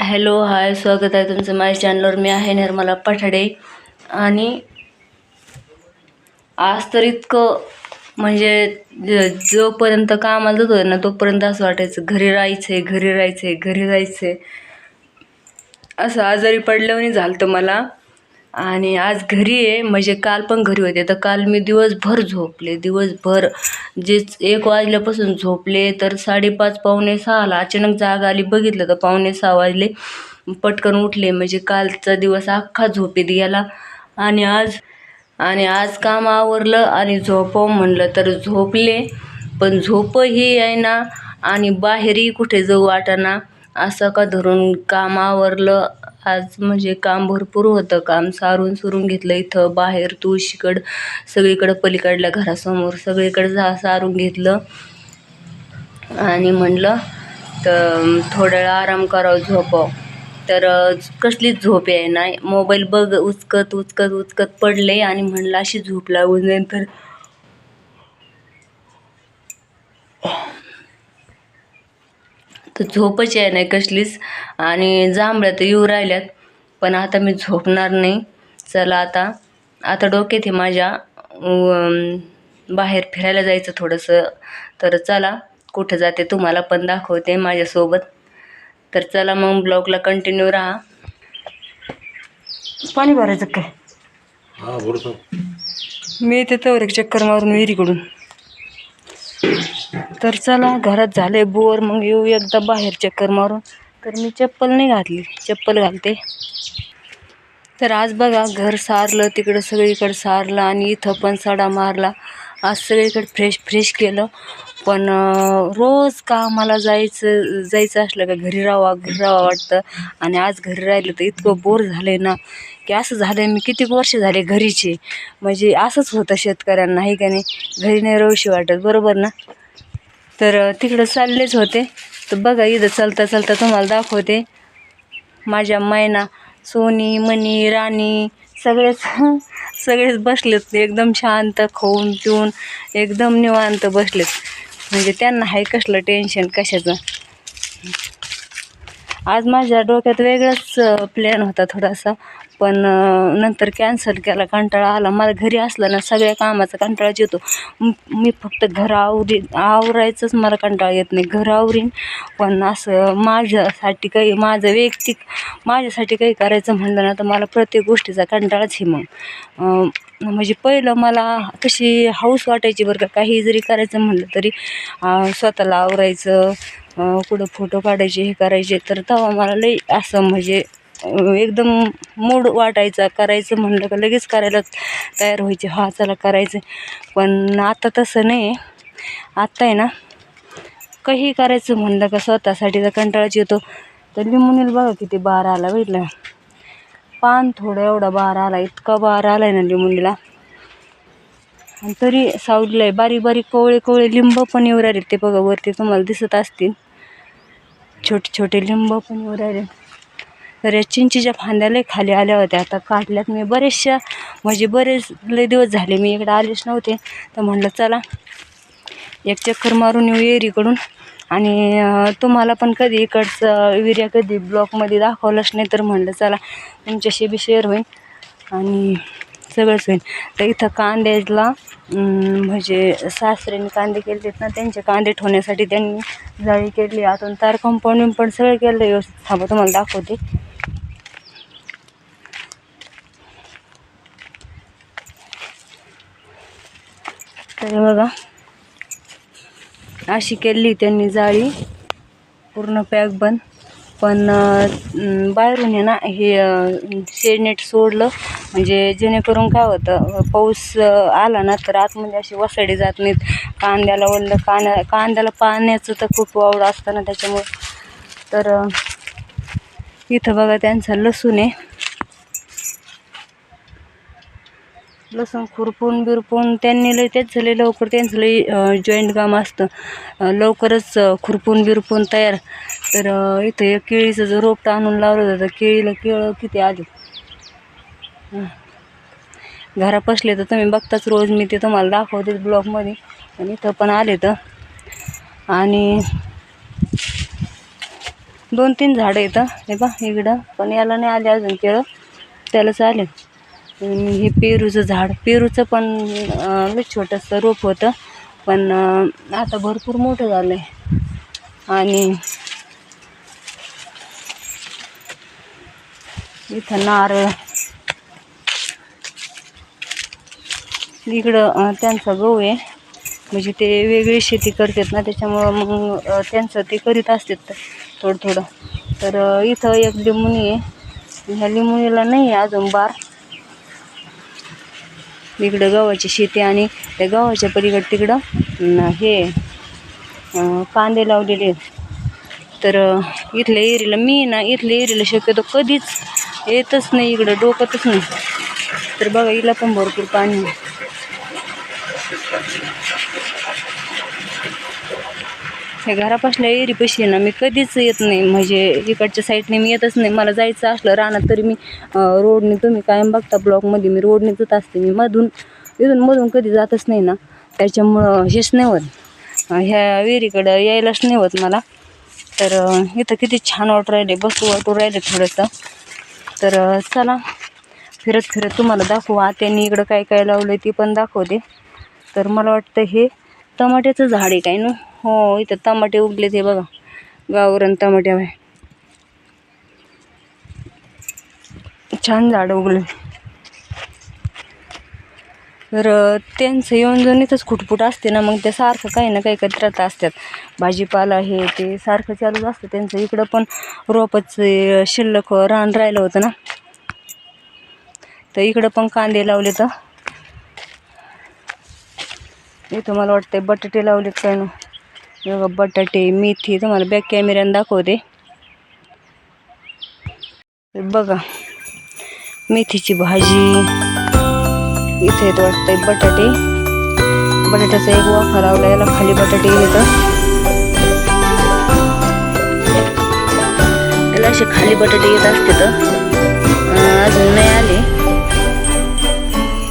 Hello hi स्वागत आहे तुमचं माझ्या चॅनलवर मी आहे निर्मला पठाडे. आणि आज तर इतकं म्हणजे जोपर्यंत कामाला जात होतं ना तोपर्यंत असं वाटायचं घरी राहायचं आहे घरी राहायचं आहे घरी राहायचं आहे असं आजारी पडल्याने झालं तर मला. आणि आज घरी आहे. म्हणजे काल पण घरी होते. तर काल मी दिवसभर झोपले. दिवसभर जे एक वाजल्यापासून झोपले. तर साडेपाच पावणे सहाला अचानक जाग आली. बघितलं तर पावणे सहा वाजले. पटकन उठले. म्हणजे कालचा दिवस अख्खा झोपेत गेला. आणि आज आणि आज काम आवरलं आणि झोपावं म्हणलं तर झोपले. पण झोपही आहे ना आणि बाहेरही कुठे जाऊ वाटाना. असं का धरून काम आवरलं. आज म्हणजे काम भरपूर होतं. काम सारून सुरून घेतलं इथं बाहेर तुळशीकडं सगळीकडं पलीकडल्या घरासमोर सगळीकडं जा सारून घेतलं. आणि म्हणलं तर थोड्या वेळ आराम करावं झोपाव तर कसलीच झोप आहे नाही. मोबाईल बघ उचकत उचकत उचकत पडले आणि म्हणलं अशी झोप लागून जाईल. तर तर झोपच आहे नाही कसलीच. आणि जांभळ्या तर येऊ राहिल्यात. पण आता मी झोपणार नाही. चला आता आता डोक्यात आहे माझ्या. बाहेर फिरायला जायचं थोडंसं. तर चला कुठं जाते तुम्हाला पण दाखवते माझ्यासोबत. तर चला मग ब्लॉगला कंटिन्यू राहा. पाणी भरायचं काय? हा मी तर एक चक्कर मारून विहिरीकडून. तर चला घरात झाले बोर मग येऊ एकदा बाहेर चक्कर मारून. तर मी चप्पल नाही घातली चप्पल घालते. तर आज बघा घर सारलं तिकडं सगळीकडं सारलं आणि इथं पण सडा मारला. आज सगळीकडे फ्रेश फ्रेश केलं. पण रोज रोज कामाला जायचं जायचं असलं का घरी राहावा घरी राहावं वाटतं. आणि आज घरी राहिलं तर इतकं बोर झालं आहे ना की असं झालं आहे मी किती वर्ष झाले घरीचे. म्हणजे असंच होतं शेतकऱ्यांना आहे का नाही? घरी नाही राहूशी वाटत बरोबर ना? तर तिकडं चाललेच होते. तर बघा इथं चालता चालता तुम्हाला दाखवते. माझ्या मैना सोनी मणी राणी सगळेच सगळेच बसलेत. एकदम शांत खाऊन पिऊन एकदम निवांत बसलेत. म्हणजे त्यांना आहे कसलं टेन्शन कशाचं? आज माझ्या डोक्यात वेगळाच प्लॅन होता थोडासा. पण नंतर कॅन्सल केला कंटाळा आला. मला घरी असलं ना सगळ्या कामाचा कंटाळाच येतो. मी फक्त घर आवरी आवरायचंच मला कंटाळा येत नाही. घर आवरीन पण असं माझ्यासाठी काही माझं वैयक्तिक माझ्यासाठी काही करायचं म्हणलं ना तर मला प्रत्येक गोष्टीचा कंटाळाच हे मग. म्हणजे पहिलं मला कशी हाऊस वाटायची बरं का काही जरी करायचं म्हणलं तरी स्वतःला आवरायचं कुठं फोटो काढायचे हे करायचे तर तेव्हा मला लई असं म्हणजे एकदम मूड वाटायचा करायचं म्हणलं का लगेच करायला तयार व्हायचे. हा चला करायचं. पण आता तसं नाही. आहे आत्ता आहे ना काही करायचं म्हणलं का स्वतःसाठी तर कंटाळाच येतो. तर लिंबूनील बघा किती बार आला बघितलं. पान थोडं एवढा बार आला इतका बार आला आहे ना लिंबूनीला. आणि तरी सावलीला आहे बारीक बारीक कोवळे कोवळे लिंब पण येऊ राहिले ते बघा वरती तुम्हाला दिसत असतील. छोटे छोटे लिंब पण येऊ राहिले. तर चिंचीच्या फांद्या लय खाली आल्या होत्या. आता काढल्यात मी बरेचशा. म्हणजे बरेच लय दिवस झाले मी इकडे आलेच नव्हते. तर म्हणलं चला एक चक्कर मारून येऊ एरीकडून. आणि तुम्हाला पण कधी इकडचं विर्या कधी ब्लॉकमध्ये दाखवलंच नाही तर म्हणलं चला तुमच्याशी बी शेअर होईल आणि सगळंच होईल तर इथं कांद्याला म्हणजे सासऱ्याने कांदे केले ना त्यांचे कांदे ठेवण्यासाठी त्यांनी जाळी केली. आतून तार कंपाऊंड पण सगळं केलं व्यवस्थित. थांबा तुम्हाला दाखवते. तर बघा. अशी केली त्यांनी जाळी. पूर्ण पॅक बंद. पण बाहेरून आहे ना हे शेडनेट सोडलं. म्हणजे जेणेकरून काय होतं पाऊस आला ना तर आतमध्ये अशी वसाडी जात नाहीत. कांद्याला ओढलं कांद्या कांद्याला पाण्याचं तर खूप आवड असतं ना त्याच्यामुळे. तर इथं बघा त्यांचा लसूण आहे. लसूण खुरपून बिरपून त्यांनी लय तेच झाले लवकर त्यांचं लय जॉईंट काम असतं. लवकरच खुरपून बिरपून तयार. तर इथं एक केळीचं जर रोपटं आणून लावलं होतं तर केळीला केळं किती आली? घरा घरापसले तर तुम्ही बघताच रोज मी ते तुम्हाला दाखवते ब्लॉगमध्ये. आणि इथं पण आले तर. आणि दोन तीन झाडं येतं हे बा इकडं. पण याला नाही आले अजून केळं. त्यालाच आले. आणि हे पेरूचं झाड पेरूचं पण अं, लई छोटंसं रोप होतं. पण आता भरपूर मोठं झालं आहे आणि इथं नारळ. इकडं त्यांचा गहू आहे. म्हणजे ते वेगळी शेती करतात ना त्याच्यामुळं मग त्यांचं ते करीत असतात थोडं थोडं तर इथं एक लिंबुणी आहे. ह्या लिंबुणीला नाही आहे अजून बार. इकडं गव्हाची शेती आणि त्या गव्हाच्या पलीकडे तिकडं हे कांदे लावलेले आहेत. तर इथल्या एरीला मी ना इथल्या एरीला शक्यतो कधीच येतच नाही इकडं डोकतच नाही. तर बघा हिला पण भरपूर पाणी हे घरापासल्या एरीपाशी आहे ना मी कधीच येत नाही. म्हणजे इकडच्या साईडने मी येतच नाही. मला जायचं असलं राहणार तरी मी रोडने तुम्ही कायम बघता ब्लॉकमध्ये मी रोडने जात असते. मी मधून इथून मधून कधी जातच नाही ना. त्याच्यामुळं हेच नाही होत. ह्या विहिरीकडं यायलाच नाही होत मला. तर इथं किती छान वाटू राहिले बसू वाटू राहिले थोडंसं. तर चला. फिरत फिरत तुम्हाला दाखवू. आत्यानी इकडं काय काय लावलं ते पण दाखवते. तर मला वाटतं हे टमाट्याचं झाड आहे काय ना? हो इथं टमाटे उगले ते बघा. गावरण टमाटे आहे छान झाड उगले तर त्यांचं येऊन जाऊन इथंच खुटफुट असते ना मग ते सारखं काही ना काही करत असतात. भाजीपाला हे ते सारखं चालूच असतं त्यांचं. इकडं पण रोपाचं शिल्लक रान राहिलं होतं ना. तर इकडं पण कांदे लावले तर इथं मला वाटतं बटाटे लावलेत काय ना. बघा बटाटे मेथी तुम्हाला बॅक कॅमेऱ्यानं दाखवते. बघा मेथीची भाजी. इथे येत वाटतंय बटाटे. बटाट्याचा एक वाफा लावला याला खाली बटाटे येतं याला असे खाली बटाटे येत असते तर. अजून नाही आले.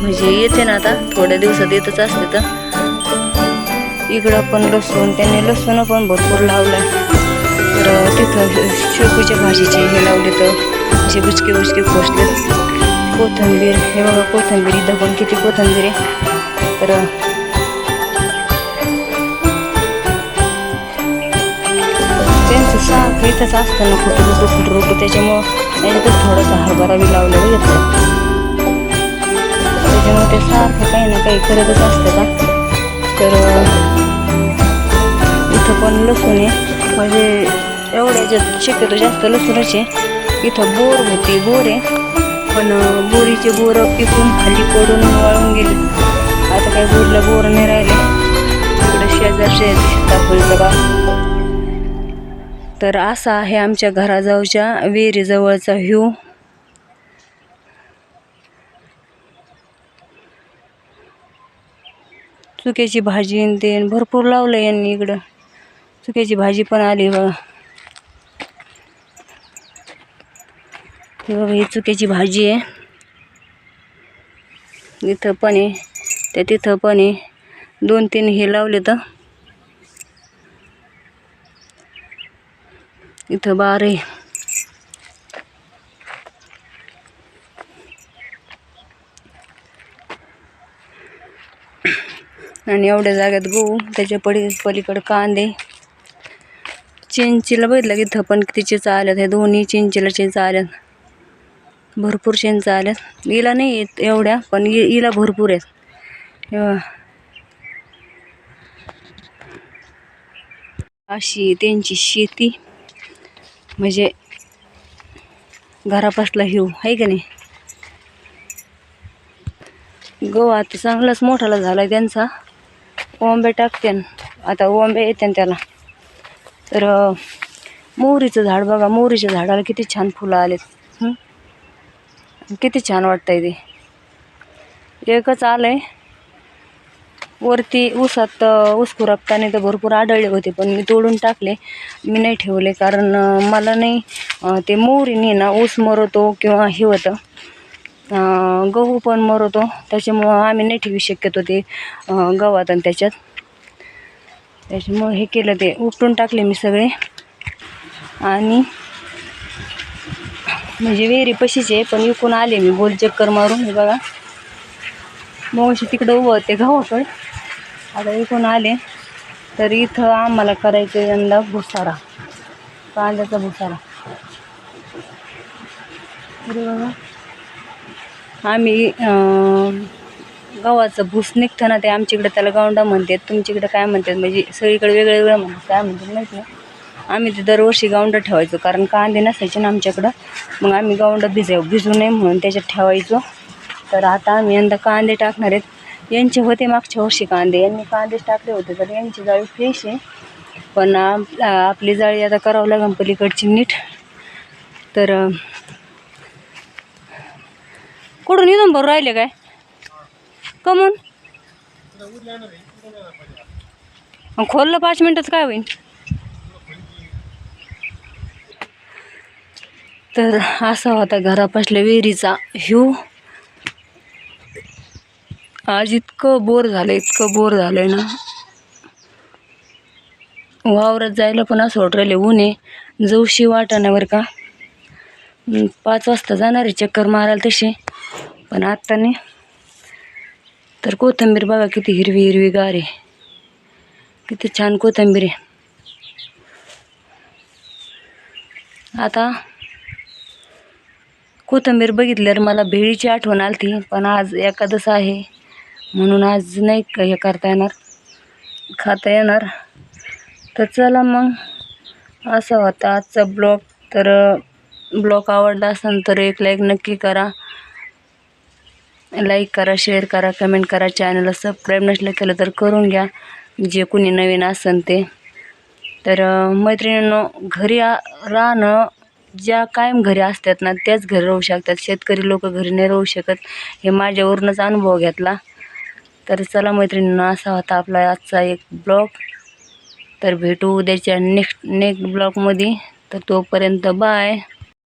म्हणजे येते ना आता थोड्या दिवसात येतच असते तर. इकडं पण लसूण त्यांनी लसूण पण भरपूर लावलं तर तिथं शेपूच्या भाजीचे हे लावले तर असे बुचके बुचके पोचले कोथिंबीर हे बघा कोथिंबीर इथं पण किती कोथिंबीर आहे. तर त्यांचं साख इथंच असतं ना कुठं रुटू कुठं रुटू त्याच्यामुळं त्याच्यातच थोडंसं हरभरा बी लावलं बघितलं. त्याच्यामुळे ते सारखं काही ना काही करतच असतं का? तर इथं पण लसूण आहे. म्हणजे एवढ्या शक्यतो जास्त लसूणच आहे. इथं बोर होती बोर आहे. पण बोरीचे बोरं पिकून खाली पडून वाळून गेले. आता काय बोरला बोर नाही राहिले. इकडं शेजारचे सीताफळीचं बाग. तर असा आहे आमच्या घराजवळच्या विहिरीजवळचा व्ह्यू. चुक्याची भाजी आणि ते भरपूर लावलं यांनी इकडं. चुक्याची भाजी पण आली बघा. बघा ही चुक्याची भाजी आहे. इथं पण आहे. त्या तिथं पण आहे. दोन तीन हे लावले तर इथं बार आहे. आणि एवढ्या जाग्यात गहू त्याच्या पडी पलीकडं कांदे. चिंचीला बघितलं की इथं पण किती चिंचा आल्यात हे दोन्ही चिंचीला चिंचा आल्यात भरपूर चिंचा आल्यात इला नाही येत एवढ्या पण इला हिला भरपूर आहेत. अशी त्यांची शेती. म्हणजे घरापासला हिव आहे का नाही? गहू आता चांगलाच मोठाला झाला आहे त्यांचा. ओंबे टाकतेन आता ओंबे येते त्याला. तर मोहरीचं झाड बघा मोहरीच्या झाडाला किती छान फुलं आलेत. किती छान वाटतंय ते. एकच आलंय. वरती ऊसात ऊस खुरपताना तर भरपूर आढळले होते पण मी तोडून टाकले. मी नाही ठेवले कारण मला नाही ते मोहरीने ना ऊस मरतो किंवा हे होतं. गहू पण मरवतो त्याच्यामुळं आम्ही नाही ठेवू शक्यतो ते गव्हात आणि त्याच्यात. त्याच्यामुळं हे केलं ते. उपटून टाकले मी सगळे. आणि म्हणजे विहिरी पशीच आहे पण इकून आले मी गोल चक्कर मारून. हे बघा. मावशी तिकडं उभं होते गव्हाकडे आता इकून आले. तर इथं आम्हाला करायचं यंदा भुसारा. कांद्याचा भुसारा. बघा. आम्ही गव्हाचं भूस निघतं ना ते आमच्याकडे त्याला गावंडा म्हणतात. तुमच्याकडे काय म्हणतात? म्हणजे सगळीकडे वेगळं वेगळं म्हणतात. काय म्हणतात माहीत नाही. आम्ही ते दरवर्षी गावंडा ठेवायचो. कारण कांदे नसायचे ना आमच्याकडं. मग आम्ही गावंडा भिजाव भिजू नये म्हणून त्याच्यात ठेवायचो. तर आता आम्ही यंदा कांदे टाकणार आहेत. यांचे होते मागच्या वर्षी कांदे. यांनी कांदेच टाकले होते तर यांची जाळी फ्रेश आहे. पण आपली जाळी आता करावं लागेल पलीकडची नीट. तर कुठून इथून भरून राहिले काय? कमून? मग खोललं पाच मिनटाचं काय होईल तर असा होता घरापासल्या विहिरीचा ह्यू आज इतकं बोर झालं इतकं बोर झालंय ना. वावरात जायला पण असं वाटू राहिले ऊन आहे. जाऊशी वाटाण्यावर का. पाच वाजता जाणार आहे चक्कर मारायला तशी. पण आत्ता नाही. तर कोथिंबीर बघा किती हिरवी हिरवी गार आहे. किती छान कोथिंबीर आहे. आता कोथिंबीर बघितल्यावर मला भेळीची आठवण आलती पण आज एकादस आहे. म्हणून आज नाही हे करता येणार? खाता येणार? तर चला मग. असा होता आजचा ब्लॉग. तर ब्लॉग आवडला असेल तर एक लाईक नक्की करा. लाईक करा शेअर करा कमेंट करा चॅनलला सबस्क्राईब नसलं केलं तर करून घ्या. जे कुणी नवीन असन ते. तर मैत्रिणींनो घरी राहणं ज्या कायम घरी असतात ना त्याच घरी राहू शकतात. शेतकरी लोक घरी नाही राहू शकत. हे माझ्यावरूनच अनुभव घेतला. तर चला मैत्रिणींनो असा होता आपला आजचा एक ब्लॉग तर भेटू उद्याच्या नेक्स्ट नेक्स्ट ब्लॉगमध्ये तर तोपर्यंत बाय